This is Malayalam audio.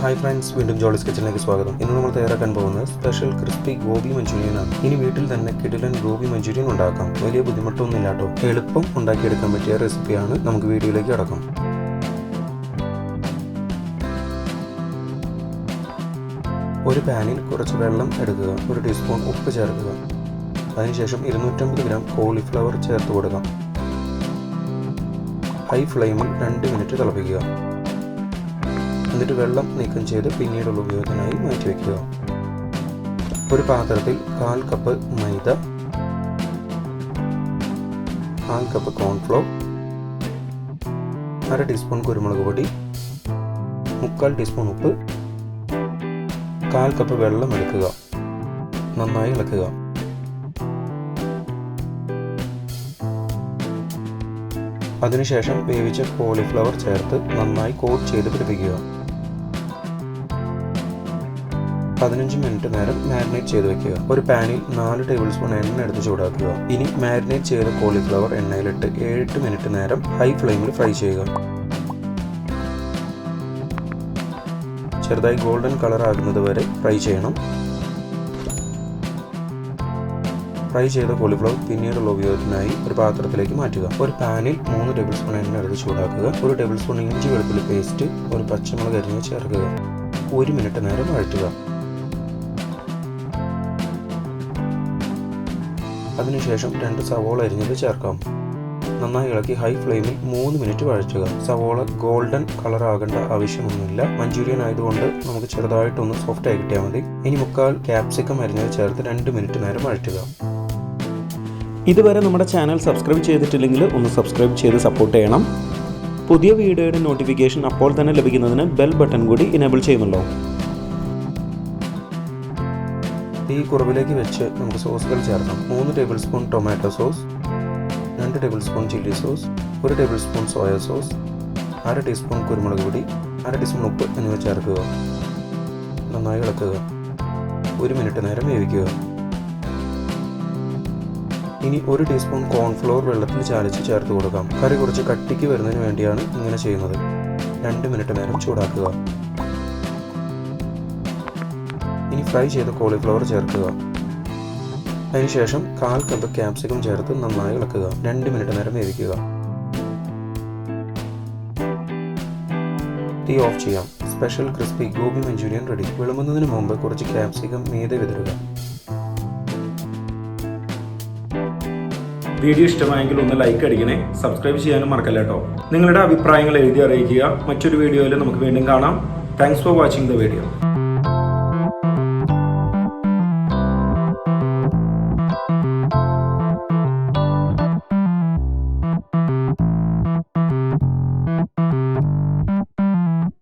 ഹായ് ഫ്രണ്ട്സ് വീണ്ടും ജോളിസ് കിച്ചണിലേക്ക് സ്വാഗതം. ഇന്ന് നമ്മൾ തയ്യാറാക്കാൻ പോകുന്നത് സ്പെഷ്യൽ ക്രിസ്പി ഗോബി മഞ്ചൂരിയൻ ആണ് ഇനി വീട്ടിൽ തന്നെ കിടിലൻ ഗോബി മഞ്ചൂരിയൻ ഉണ്ടാക്കാം. വലിയ ബുദ്ധിമുട്ടൊന്നും ഇല്ലാട്ടോ എളുപ്പം ഉണ്ടാക്കിയെടുക്കാൻ പറ്റിയ റെസിപ്പിയാണ് നമുക്ക് വീഡിയോയിലേക്ക് അടക്കാം ഒരു പാനിൽ കുറച്ച് വെള്ളം എടുക്കുക. ഒരു ടീസ്പൂൺ ഉപ്പ് ചേർക്കുക. അതിനുശേഷം ഇരുന്നൂറ്റമ്പത് ഗ്രാം കോളിഫ്ലവർ ചേർത്ത് കൊടുക്കാം. ഹൈ ഫ്ലെയിമിൽ രണ്ട് മിനിറ്റ് തിളപ്പിക്കുക. എന്നിട്ട് വെള്ളം നീക്കം ചെയ്ത് പിന്നീടുള്ള ഉപയോഗത്തിനായി മാറ്റിവെക്കുക ഒരു പാത്രത്തിൽ കാൽ കപ്പ് മൈദ കാൽ കപ്പ് കോൺഫ്ലോർ അര ടീസ്പൂൺ കുരുമുളക് പൊടി മുക്കാൽ ടീസ്പൂൺ ഉപ്പ് കാൽ കപ്പ് വെള്ളം എടുക്കുക. നന്നായി ഇളക്കുക. അതിനുശേഷം വേവിച്ച കോളിഫ്ലവർ ചേർത്ത് നന്നായി കോട്ട് ചെയ്ത് പിടിപ്പിക്കുക. പതിനഞ്ച് മിനിറ്റ് നേരം മാരിനേറ്റ് ചെയ്ത് വെക്കുക. ഒരു പാനിൽ നാല് ടേബിൾ സ്പൂൺ എണ്ണ എടുത്ത് ചൂടാക്കുക. ഇനി മാരിനേറ്റ് ചെയ്ത കോളിഫ്ലവർ എണ്ണയിലിട്ട് ഏഴെട്ട് മിനിറ്റ് നേരം ഹൈ ഫ്ലെയിമിൽ ഫ്രൈ ചെയ്യുക. ചെറുതായി ഗോൾഡൻ കളർ ആകുന്നത് വരെ ഫ്രൈ ചെയ്യണം. ഫ്രൈ ചെയ്ത കോളിഫ്ലവർ പിന്നീടുള്ള ഉപയോഗത്തിനായി ഒരു പാത്രത്തിലേക്ക് മാറ്റുക. ഒരു പാനിൽ മൂന്ന് ടേബിൾ സ്പൂൺ എണ്ണ എടുത്ത് ചൂടാക്കുക. ഒരു ടേബിൾ സ്പൂൺ ഇഞ്ചി വെളുത്തുള്ളി പേസ്റ്റ് ഒരു പച്ചമുളക് അരിഞ്ഞ് ചേർക്കുക. ഒരു മിനിറ്റ് നേരം വഴറ്റുക. അതിനുശേഷം രണ്ട് സവോള അരിഞ്ഞത് ചേർക്കാം. നന്നായി ഇളക്കി ഹൈ ഫ്ലെയിമിൽ മൂന്ന് മിനിറ്റ് വഴറ്റുക. സവോള ഗോൾഡൻ കളർ ആകേണ്ട ആവശ്യമൊന്നുമില്ല. മഞ്ചൂരിയൻ ആയതുകൊണ്ട് നമുക്ക് ചെറുതായിട്ടൊന്ന് സോഫ്റ്റ് ആയി കിട്ടിയാൽ മതി. ഇനി മുക്കാൽ ക്യാപ്സിക്കം അരിഞ്ഞത് ചേർത്ത് രണ്ട് മിനിറ്റ് നേരം വഴറ്റുക. ഇതുവരെ നമ്മുടെ ചാനൽ സബ്സ്ക്രൈബ് ചെയ്തിട്ടില്ലെങ്കിൽ ഒന്ന് സബ്സ്ക്രൈബ് ചെയ്ത് സപ്പോർട്ട് ചെയ്യണം. പുതിയ വീഡിയോയുടെ നോട്ടിഫിക്കേഷൻ അപ്പോൾ തന്നെ ലഭിക്കുന്നതിന് ബെൽ ബട്ടൺ കൂടി ഇനേബിൾ ചെയ്യുമല്ലോ. ഈ കുറവിലേക്ക് വെച്ച് നമുക്ക് സോസുകൾ ചേർക്കാം. മൂന്ന് ടേബിൾ സ്പൂൺ ടൊമാറ്റോ സോസ് രണ്ട് ടേബിൾ സ്പൂൺ ചില്ലി സോസ് ഒരു ടേബിൾ സ്പൂൺ സോയ സോസ് അര ടീസ്പൂൺ കുരുമുളക് പൊടി അര ടീസ്പൂൺ ഉപ്പ് എന്നിവ ചേർക്കുക. നന്നായി ഇളക്കുക. ഒരു മിനിറ്റ് നേരം വേവിക്കുക. ഇനി ഒരു ടീസ്പൂൺ കോൺഫ്ലോർ വെള്ളത്തിൽ ചാലിച്ച് ചേർത്ത് കൊടുക്കാം. കറി കുറച്ച് കട്ടിക്ക് വരുന്നതിന് വേണ്ടിയാണ് ഇങ്ങനെ ചെയ്യുന്നത്. രണ്ട് മിനിറ്റ് നേരം ചൂടാക്കുക. ഇനി ഫ്രൈ ചെയ്ത കോളിഫ്ലവർ ചേർക്കുക. അതിനുശേഷം കാൽ കപ്പ് ക്യാപ്സിക്കം ചേർത്ത് നന്നായി ഇളക്കുക. രണ്ട് മിനിറ്റ് നേരം വേവിക്കുക. തീ ഓഫ് ചെയ്യാം. Special crispy gobi Manchurian ready വിളമ്പുന്നതിന് മുമ്പ് കുറച്ച് ക്യാപ്സിക്കം മീതെ വിതറുക. വീഡിയോ ഇഷ്ടമായെങ്കിൽ ഒന്ന് ലൈക്ക് അടിക്കണേ. സബ്സ്ക്രൈബ് ചെയ്യാനും മറക്കല്ല കേട്ടോ നിങ്ങളുടെ അഭിപ്രായങ്ങൾ എഴുതി അറിയിക്കുക. മറ്റൊരു വീഡിയോയിൽ നമുക്ക് വീണ്ടും കാണാം. Thanks for watching the video